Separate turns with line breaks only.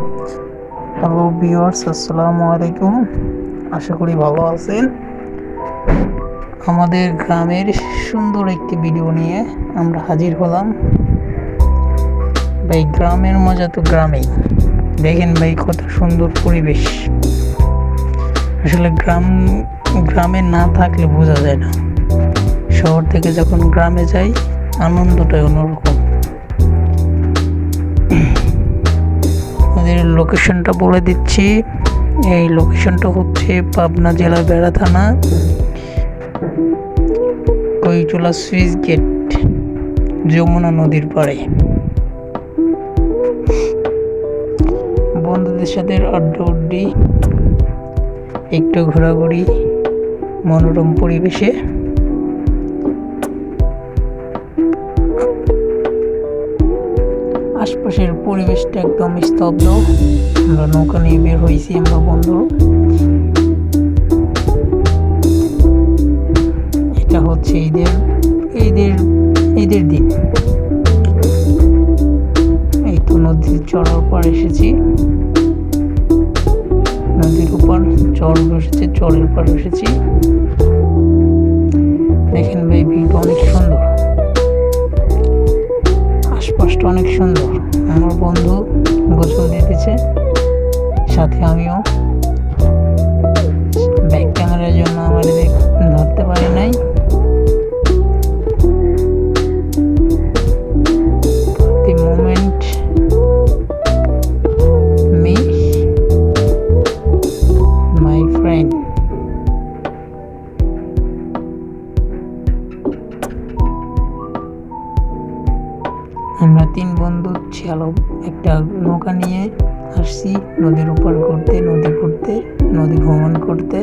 Hello viewers আসসালামু আলাইকুম। আশা করি ভালো আছেন। আমাদের গ্রামের সুন্দর একটি ভিডিও নিয়ে আমরা হাজির হলাম। ভাই, গ্রামের মজা তো গ্রামেই। দেখেন ভাই, কত সুন্দর পরিবেশ। আসলে গ্রাম, গ্রামে না থাকলে বোঝা যায় না। শহর থেকে যখন গ্রামে যাই, আনন্দটাই অন্যরকম। লোকেশনটা বলে দিচ্ছি। এই লোকেশনটা হচ্ছে পাবনা জেলা বেড়া থানা কৈচলা সুইচ গেট, যমুনা নদীর পাড়ে। বন্ধুদের সাথে আড্ডা একটু ঘোরাঘুরি, মনোরম পরিবেশে। আশপাশের পরিবেশটা একদম স্তব্ধ। আমরা নৌকা নিয়ে বের হয়েছি আমরা, বন্ধু। এটা হচ্ছে ঈদের ঈদের ঈদের দিন। এই তো নদীর চড়ার পর এসেছি। নদীর উপর চর বসেছে চরের পর এসেছি। আশপাশটা অনেক সুন্দর। আমার বন্ধু গোসল দিতেছে সাথে আমিও। আমরা তিন বন্ধু ছিল একটা নৌকা নিয়ে আসছি, নদীর উপর করতে নদী করতে নদী ভ্রমণ করতে।